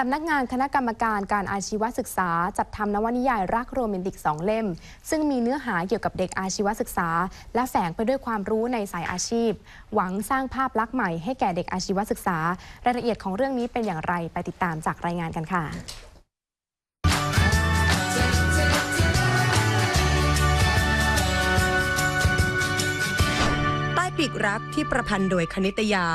สำนักงานคณะกรรมการการอาชีวศึกษา จัดทำนวนิยายรักโรแมนติกสองเล่ม ซึ่งมีเนื้อหาเกี่ยวกับเด็กอาชีวศึกษา และแฝงไปด้วยความรู้ในสายอาชีพ หวังสร้างภาพลักษณ์ใหม่ให้แก่เด็กอาชีวศึกษารายละเอียดของเรื่องนี้เป็นอย่างไรไปติดตามจากรายงานกันค่ะ ปีกรักที่ประพันธ์โดยคณิตยา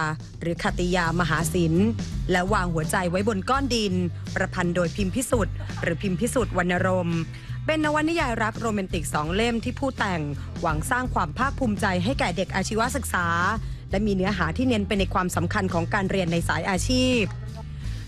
หรือคติยามหาศิลป์และวางหัวใจไว้บนก้อนดิน ประพันธ์โดยพิมพิสุทธิ์หรือพิมพิสุทธิ์วรรณรมเป็นนวนิยายรักโรแมนติกสองเล่มที่ผู้แต่ง หวังสร้างความภาคภูมิใจให้แก่เด็กอาชีวศึกษา และมีเนื้อหาที่เน้นไปในความสำคัญของการเรียนในสายอาชีพ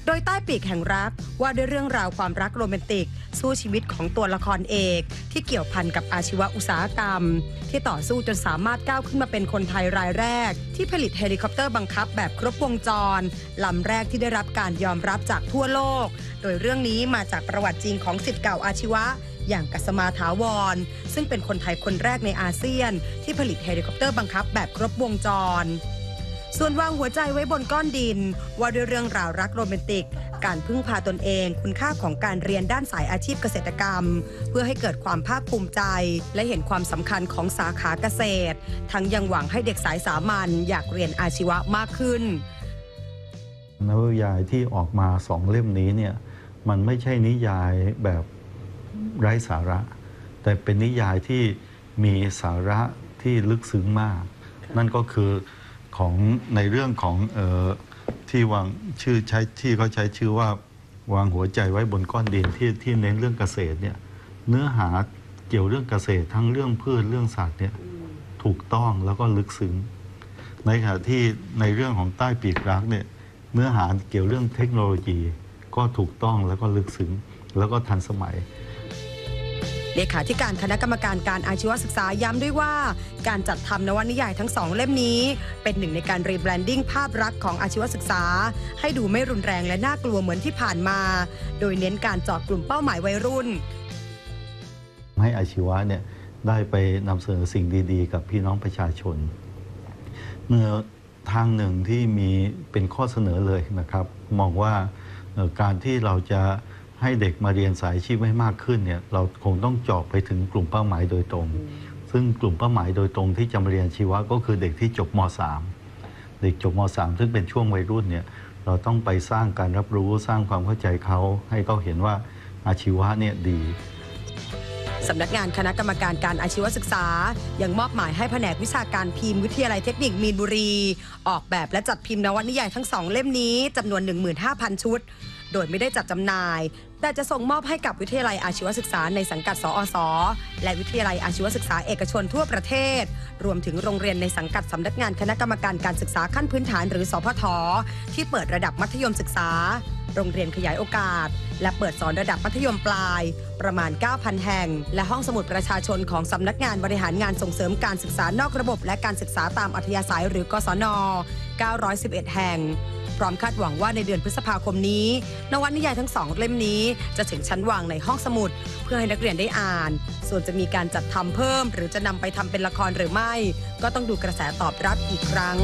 โดยใต้ปีกแห่งรักว่าด้วยเรื่องราวความรักโรแมนติก สู้ชีวิตของตัวละครเอก ที่เกี่ยวพันกับอาชีวอุตสาหกรรม ที่ต่อสู้จนสามารถก้าวขึ้นมาเป็นคนไทยรายแรก ที่ผลิตเฮลิคอปเตอร์บังคับแบบครบวงจรลำแรกที่ได้รับการยอมรับจากทั่วโลก โดยเรื่องนี้มาจากประวัติจริงของสิทธิ์เก่าอาชีวะอย่างกัสมาถาวร ซึ่งเป็นคนไทยคนแรกในอาเซียน ที่ผลิตเฮลิคอปเตอร์บังคับแบบครบวงจร ส่วนวางหัวใจไว้บนก้อนดิน ว่าด้วยเรื่องราวรักโรแมนติก การพึ่งพาตนเอง คุณค่าของการเรียนด้านสายอาชีพเกษตรกรรม เพื่อให้เกิดความภาคภูมิใจ และเห็นความสำคัญของสาขาเกษตร ทั้งยังหวังให้เด็กสายสามัญอยากเรียนอาชีวะมากขึ้นนวนิยายที่ออกมาสองเล่มนี้เนี่ยมันไม่ใช่นิยายแบบไร้สาระ แต่เป็นนิยายที่มีสาระที่ลึกซึ้งมาก นั่นก็คือของในเรื่องของเออ ที่วางชื่อใช้ที่เขาใช้ชื่อว่าวางหัวใจไว้บนก้อนดินที่ที่เน้นเรื่องเกษตรเนี่ยเนื้อหาเกี่ยวเรื่องเกษตรทั้งเรื่องพืชเรื่องสัตว์เนี่ยถูกต้องแล้วก็ลึกซึ้งในขณะที่ในเรื่องของใต้ปีกรักเนี่ยเนื้อหาเกี่ยวเรื่องเทคโนโลยีก็ถูกต้องแล้วก็ลึกซึ้งแล้วก็ทันสมัย เลขาธิการคณะกรรมการการอาชีวศึกษาย้ำด้วยว่า การจัดทำนวนิยายทั้งสองเล่มนี้ เป็นหนึ่งในการรีแบรนดิ้งภาพลักษณ์ของอาชีวศึกษา ให้ดูไม่รุนแรงและน่ากลัวเหมือนที่ผ่านมา โดยเน้นการเจาะกลุ่มเป้าหมายวัยรุ่น ให้อาชีวะเนี่ยได้ไปนำเสนอสิ่งดี ๆ กับพี่น้องประชาชนเมื่อทางหนึ่งที่มีเป็นข้อเสนอเลยนะครับ มองว่าการที่เราจะ ให้เด็กมาเรียนสายอาชีพให้มากขึ้นเนี่ยเราคงต้องเจาะไปถึงกลุ่มเป้าหมายโดยตรง ซึ่งกลุ่มเป้าหมายโดยตรงที่จะมาเรียนชีวะก็คือเด็กที่จบม .3 เด็กจบม .3 ซึ่งเป็นช่วงวัยรุ่นเนี่ยเราต้องไปสร้างการรับรู้สร้างความเข้าใจเขาให้เขาเห็นว่าอาชีวะเนี่ยดี สำนักงานคณะกรรมการการอาชีวศึกษา ยังมอบหมายให้แผนกวิชาการพิมพ์วิทยาลัยเทคนิคมีนบุรี ออกแบบและจัดพิมพ์นวนิยายทั้งสองเล่มนี้จำนวน 15,000 ชุด โดยไม่ได้จัดจำหน่าย แต่จะส่งมอบให้กับวิทยาลัยอาชีวศึกษาในสังกัด สอสและวิทยาลัยอาชีวศึกษาเอกชนทั่วประเทศ รวมถึงโรงเรียนในสังกัดสำนักงานคณะกรรมการการศึกษาขั้นพื้นฐานหรือสพทที่เปิดระดับมัธยมศึกษา โรงเรียนขยายโอกาส และเปิดสอนระดับมัธยมปลาย ประมาณ 9,000 แห่ง และห้องสมุดประชาชนของสำนักงานบริหารงานส่งเสริมการศึกษานอกระบบ และการศึกษาตามอัธยาศัยหรือกศน 911 แห่ง พร้อมคาดหวังว่าในเดือนพฤษภาคมนี้ นวนิยายทั้งสองเล่มนี้ จะถึงชั้นวางในห้องสมุด เพื่อให้นักเรียนได้อ่าน ส่วนจะมีการจัดทำเพิ่ม หรือจะนำไปทำเป็นละครหรือไม่ ก็ต้องดูกระแสตอบรับอีกครั้ง